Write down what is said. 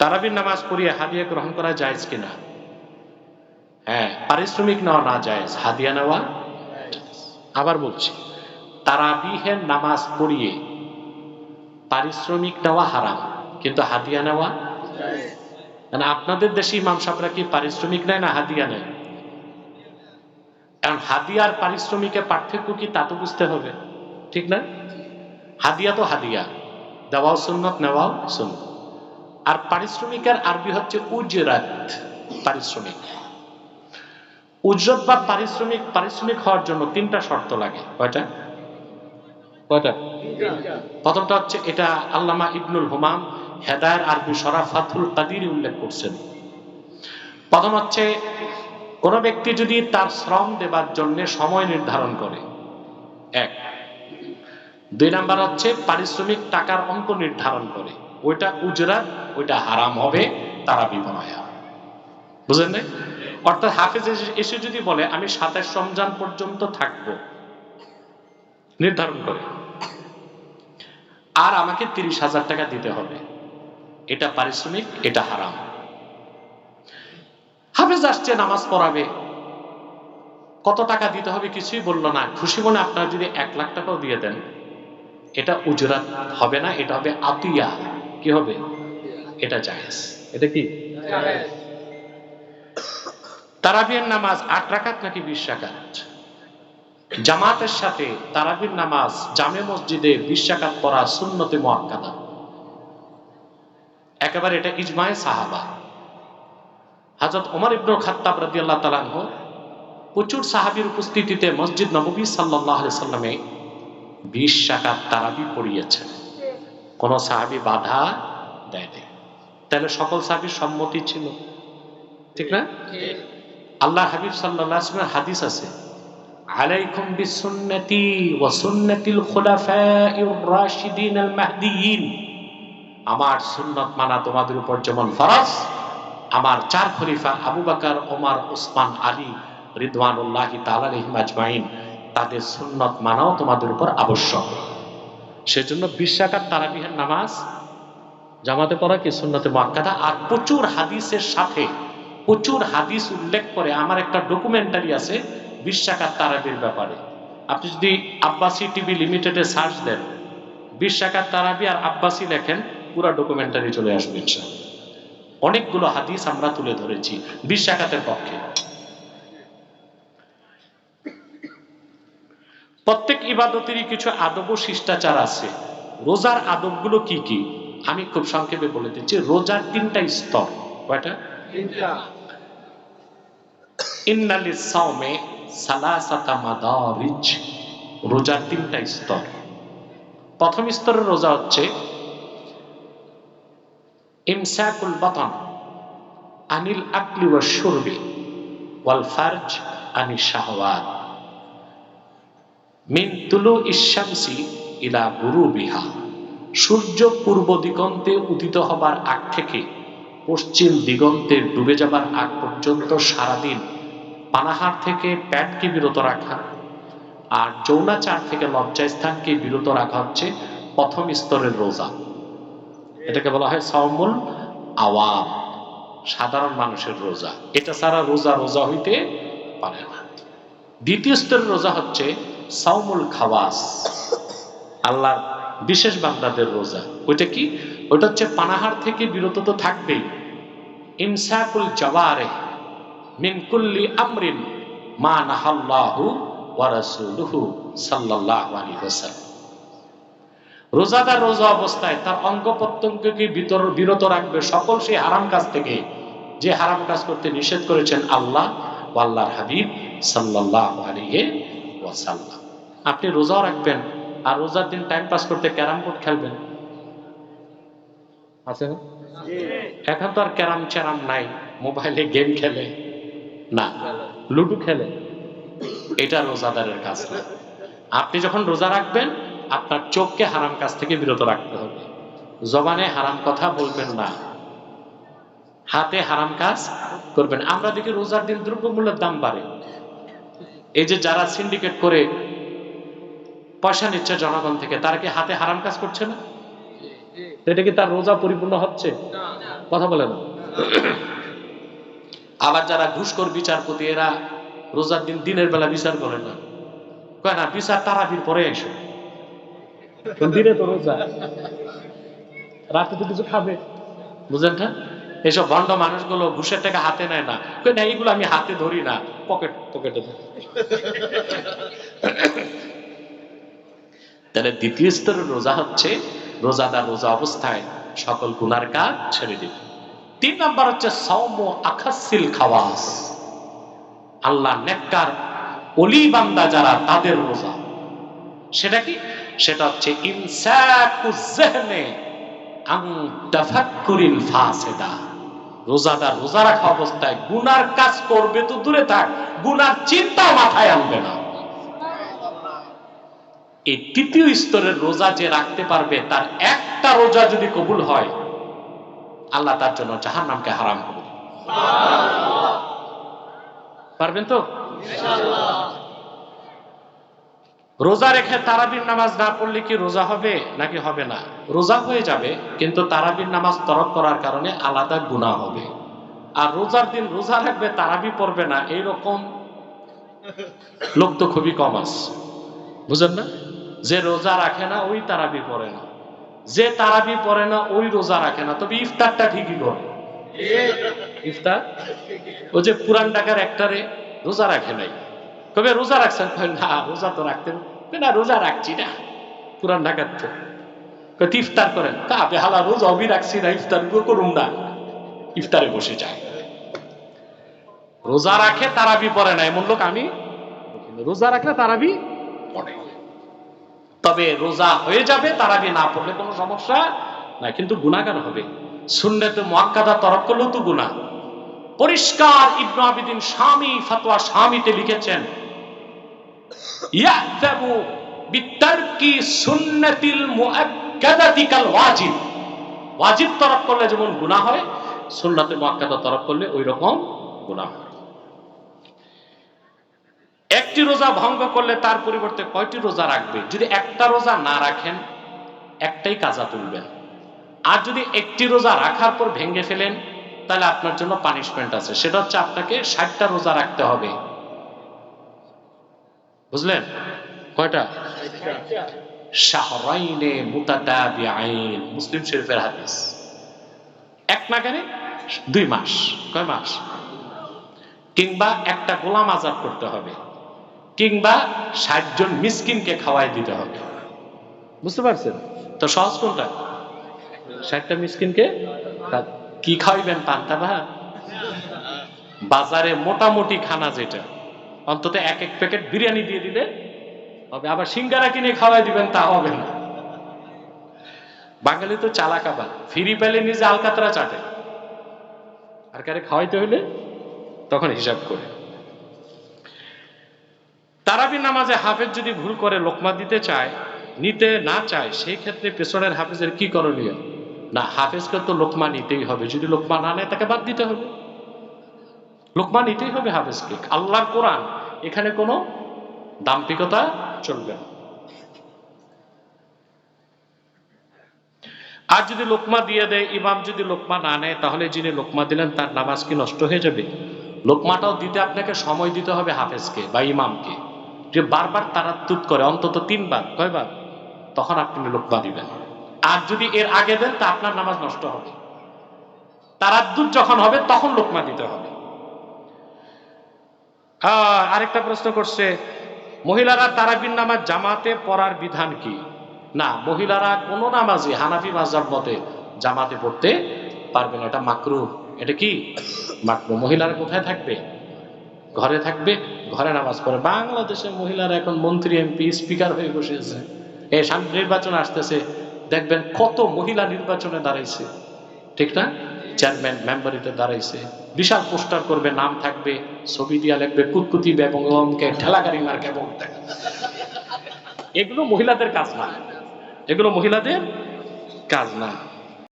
তারাবির নামাজ পড়িয়ে হাদিয়া গ্রহণ করা যায় কিনা? হ্যাঁ পারিশ্রমিক নেওয়া না যায় হাদিয়া নেওয়া আবার বলছি তারাবিহের নামাজ পড়িয়ে পারিশ্রমিক নেওয়া হারাম, কিন্তু হাদিয়া নেওয়া মানে আপনাদের দেশে ইমাম সাহেবরা কি পারিশ্রমিক নেয় না হাদিয়া নেয়? কারণ হাদিয়ার পারিশ্রমিকের পার্থক্য কি তা তো বুঝতে হবে, ঠিক না? হাদিয়া তো হাদিয়া, দেওয়াও সুন্নত, নেওয়াও সুন্নত। আর পারিশ্রমিকের আরবি হচ্ছে উজরাত, পারিশ্রমিক। উজরত বা পারিশ্রমিক পারিশ্রমিক হওয়ার জন্য তিনটা শর্ত লাগে। কয়টা? কয়টা? প্রথমটা হচ্ছে এটা আল্লামা ইবনুল হুমাম হেদায়ের আরবি সরা ফাতুল কাদির উল্লেখ করছেন। প্রথম হচ্ছে, কোন ব্যক্তি যদি তার শ্রম দেবার জন্য সময় নির্ধারণ করে, এক। দুই নাম্বার হচ্ছে পারিশ্রমিক টাকার অঙ্ক নির্ধারণ করে। ওইটা উজরাত ওইটা হারাম হবে, তারা বিপনায়া বুঝলেন না অর্থাৎ হাফেজ এসে যদি বলে, আমি সাতাশ রমজান পর্যন্ত থাকব, নির্ধারণ করে। আর আমাকে তিরিশ হাজার টাকা দিতে হবে। এটা পারিশ্রমিক, এটা হারাম। হাফেজ আসছে, নামাজ পড়াবে। কত টাকা দিতে হবে কিছুই বলল না। খুশি মনে আপনারা যদি এক লাখ টাকাও দিয়ে দেন, এটা উজরাত হবে না, এটা হবে আতিয়া। কি হবে? এটা জায়েজ। এটা কি? তারাবির নামাজ আট রাকাত নাকি বিশ রাকাত? জামাতের সাথে তারাবির নামাজ জামে মসজিদে বিশ রাকাত পড়া সুন্নতে মোয়াক্কাদা একেবারে এটা ইজমায় সাহাবা। হাজরত ওমর ইবনুল খাত্তাব রাদিয়াল্লাহু তাআলা আনহু প্রচুর সাহাবীর উপস্থিতিতে মসজিদ নবী আলাইহি সাল্লামে বিশ রাকাত তারাবি পড়িয়েছেন। কোন সাহাবি বাধা দেয়নি। তাহলে সকল সাহাবীর সম্মতি ছিল। ঠিক না? আল্লাহ হাবিব ওয়াসাল্লামের হাদিস আছে ওয়া সুন্নাতিল খুলাফাইর রাশিদিন আল মাহদিয়িন আমার সুন্নত মানা তোমাদের উপর যেমন ফরজ, আমার চার খলিফা আবু বকর, ওমর, ওসমান, আলী রিদওয়ানুল্লাহি তাআলা আলাইহিম আজমাইন, তাদের সুন্নত মানাও তোমাদের উপর আবশ্যক। সেজন্য বিশ রাকাত তারাবিহের নামাজ, জামাতে পড়া কি সুন্নতে মুআক্কাদা আর প্রচুর হাদিসের সাথে প্রচুর হাদিস উল্লেখ করে আমার একটা ডকুমেন্টারি আছে বিশ রাকাত তারাবির ব্যাপারে। আপনি যদি আব্বাসি টিভি লিমিটেডে সার্চ দেন, বিশ রাকাত তারাবি আর আব্বাসি লেখেন, পুরো ডকুমেন্টারি চলে আসবে ইনশাআল্লাহ। অনেকগুলো হাদিস আমরা তুলে ধরেছি বিশ রাকাতের পক্ষে। প্রত্যেক ইবাদতেরই কিছু আদব ও শিষ্টাচার আছে। রোজার আদবগুলো কি কি? আমি খুব সংক্ষেপে বলে দিচ্ছি। রোজার তিনটা স্তর। কয়টা? ইন্নালি সাওমে সালাসাতা মাদারিজ। রোজার তিনটা স্তর। প্রথম স্তরের রোজা হচ্ছে ইমসাকুল বাতন আনিল আকলি ওয়া শুরবি ওয়াল ফারজ আনি শাহওয়াত। মিন তুলু ইশামসি ইলা গুরু বিহা সূর্য পূর্ব দিগন্তে উদিত হবার আগ থেকে পশ্চিম দিগন্তে ডুবে যাবার আগ পর্যন্ত সারাদিন পানাহার থেকে প্যাটকে বিরত রাখা আর যৌনাচার থেকে লজ্জাস্থানকে বিরত রাখা হচ্ছে প্রথম স্তরের রোজা। এটাকে বলা হয় সাওমুল আওয়াম, সাধারণ মানুষের রোজা। এটা ছাড়া রোজা রোজা হইতে পারে না। দ্বিতীয় স্তরের রোজা হচ্ছে সাউমুল খাওয়াস, আল্লাহর বিশেষ বান্দাদের রোজা। ওইটা কি? ওইটা হচ্ছে পানাহার থেকে বিরত তো থাকবেই। ইমসাকুল জওয়ারে মিন কুল্লি আমরিন মা নাহাল্লাহু ওয়া রাসূলুহু সাল্লাল্লাহু আলাইহি ওয়াসাল্লাম। রোজাদার রোজা অবস্থায় তার অঙ্গ প্রত্যঙ্গকে বিরত রাখবে সকল সেই হারাম কাজ থেকে। যে হারাম কাজ করতে নিষেধ করেছেন আল্লাহ আল্লাহর হাবিব সাল্লাল্লাহু আলাইহি ওয়াসাল্লাম। আপনি রোজাও রাখবেন আর রোজার দিন টাইম পাস করতে ক্যারাম বোর্ড খেলবেন। আছে না? এখন তো আর ক্যারাম চ্যারাম নাই, মোবাইলে গেম খেলে। না, লুডো খেলে। এটা রোজাদারের কাজ না। আপনি যখন রোজা রাখবেন, আপনার চোখকে হারাম কাজ থেকে বিরত রাখতে হবে। জবানে হারাম কথা বলবেন না। হাতে হারাম কাজ করবেন। আমরা দেখি রোজার দিন দ্রব্যমূল্যের দাম বাড়ে। এই যে যারা সিন্ডিকেট করে পয়সা নিচ্ছে জনগণ থেকে, তারা কি হাতে হারাম কাজ করছে না? এটা কি তার রোজা পরিপূর্ণ হচ্ছে? কথা বলে না। আবার যারা ঘুষখোর বিচারপতি, এরা রোজার দিন দিনের বেলা বিচার করে না। কয় না, বিচার তারাবির পরে এসো। দিনে তো রোজা। রাতে তো কিছু খাবে। বুঝলেন না? এইসব ভণ্ড মানুষগুলো ঘুষের টাকা হাতে নেয় না। না, এইগুলো আমি হাতে ধরি না পকেট পকেটে তাহলে দ্বিতীয় স্তরের রোজা হচ্ছে রোজাদার রোজা অবস্থায় সকল গুনার কাজ ছেড়ে দিবে। তিন নাম্বার হচ্ছে সৌম আখাসিল খাওয়াস। আল্লাহ নেককার অলি বান্দা যারা, তাদের রোজা। সেটা কি? সেটা হচ্ছে রোজাদার রোজা রাখা অবস্থায় গুনার কাজ করবে তো দূরে থাক, গুনার চিন্তা মাথায় আনবে না। এই তৃতীয় স্তরের রোজা যে রাখতে পারবে, তার একটা রোজা যদি কবুল হয়, আল্লাহ তার জন্য জাহান নামকে হারাম করবে পারবেন তো? রোজা রেখে তারাবির নামাজ না পড়লে কি রোজা হবে, নাকি হবে না? রোজা হয়ে যাবে, কিন্তু তারাবির নামাজ তরক করার কারণে আলাদা গুণা হবে। আর রোজার দিন রোজা রাখবে, তারাবি পড়বে না, এইরকম লোক তো খুবই কম আছে। বুঝেন না? যে রোজা রাখে না, ওই তারাবি পড়ে না। যে তারাবি পড়ে না, ওই রোজা রাখে না। তবে ইফতারটা ঠিকই করে। ইফতার? ও যে পুরান ঢাকার একটারে রোজা রাখে নাই। কবে রোজা রাখছেন? না, রোজা তো রাখতে না, রোজা রাখছি না। পুরান ঢাকার তো। ইফতার করেন। তা বেহালা, রোজা অবি রাখছি না, ইফতার করুন না। ইফতারে বসে যায়। রোজা রাখে, তারাবি পড়ে না। এমন লোক আমি রোজা রাখলে তারাবি পড়ে। তবে রোজা হয়ে যাবে, তারাবি না পড়লে কোনো সমস্যা না, কিন্তু গুণাগার হবে। সুন্নতে মোয়াক্কাদা তরফ করলেও তো গুণা পরিষ্কার ইবনু আবিদিন স্বামী, ফতোয়া স্বামীতে লিখেছেন ওয়াজিব ওয়াজিব তরফ করলে যেমন গুনাহ হয়, সুন্নাতে মুআক্কাদা তরফ করলে ওই রকম গুনাহ হয়। একটি রোজা ভঙ্গ করলে তার পরিবর্তে কয়টি রোজা রাখবে? যদি একটা রোজা না রাখেন, একটাই কাজা তুলবেন। আর যদি একটি রোজা রাখার পর ভেঙে ফেলেন, তাহলে আপনার জন্য পানিশমেন্ট আছে। সেটা হচ্ছে আপনাকে ষাটটা রোজা রাখতে হবে। বুঝলেন? কয়টা? শাহরাইনে মুতাতাবিআইন, মুসলিম শরীফের হাদিস। এক নাগারে দুই মাস। কয় মাস? কিংবা একটা গোলাম আজাদ করতে হবে। কিংবা ষাট জন মিসকিনকে খাওয়াই দিতে হবে। বুঝতে পারছেন? তো সহজ কোনটা? ষাটটা মিসকিনকে কি খাওয়াইবেন পান্তা ভাত? বাজারে মোটামুটি খানা যেটা অন্তত এক এক প্যাকেট বিরিয়ানি দিয়ে দিলে হবে। আবার সিঙ্গারা কিনে খাওয়াই দিবেন তা হবে না। বাঙালি তো চালাক আবার। ফিরি পেলে নিজে আলকাতরা চাটে। আর কারে খাওয়াইতে হইলে তখন হিসাব করে। তারাবি নামাজে হাফেজ যদি ভুল করে লোকমা দিতে চায়, নিতে না চায় সেই ক্ষেত্রে পেছনের হাফেজের কি করণীয়? না, হাফেজকে তো লোকমা নিতেই হবে। যদি লোকমা না নেয়, তাকে বাদ দিতে হবে। লোকমা নিতেই হবে হাফেজকে। আল্লাহর কোরআন, এখানে কোনো দাম্পিকতা চলবে না। আর যদি লোকমা দিয়ে দেয়, ইমাম যদি লোকমা না নেয়, তাহলে যিনি লোকমা দিলেন, তার নামাজ কি নষ্ট হয়ে যাবে? লোকমাটাও দিতে আপনাকে সময় দিতে হবে হাফেজকে বা ইমামকে। যে বারবার তারা তুত করে অন্তত তিনবার কয়বার তখন আপনি লোকমা দিবেন। আর যদি এর আগে দেন তা আপনার নামাজ নষ্ট হবে। তারাদ্দুত যখন হবে তখন লোকমা দিতে হবে। আহ, আরেকটা প্রশ্ন করছে মহিলারা তারাবির নামাজ জামাতে পড়ার বিধান কি? না মহিলারা কোনো নামাজে হানাফি মাজার মতে জামাতে পড়তে পারবে না। এটা মাকরু এটা কি? মাকরু মহিলারা কোথায় থাকবে? ঘরে থাকবে? ঘরে নামাজ পড়ে। বাংলাদেশের মহিলারা এখন মন্ত্রী, এমপি, স্পিকার হয়ে বসেছে। এই সামনে নির্বাচন আসতেছে। দেখবেন কত মহিলা নির্বাচনে দাঁড়াইছে। ঠিক না? চেয়ারম্যান মেম্বারিতে দাঁড়াইছে। বিশাল পোস্টার করবে, নাম থাকবে, ছবি দিয়া লিখবে, কুতকুতি এবং ওমকে ঠেলাগাড়ি মার্কে এবং এগুলো মহিলাদের কাজ না। এগুলো মহিলাদের কাজ না।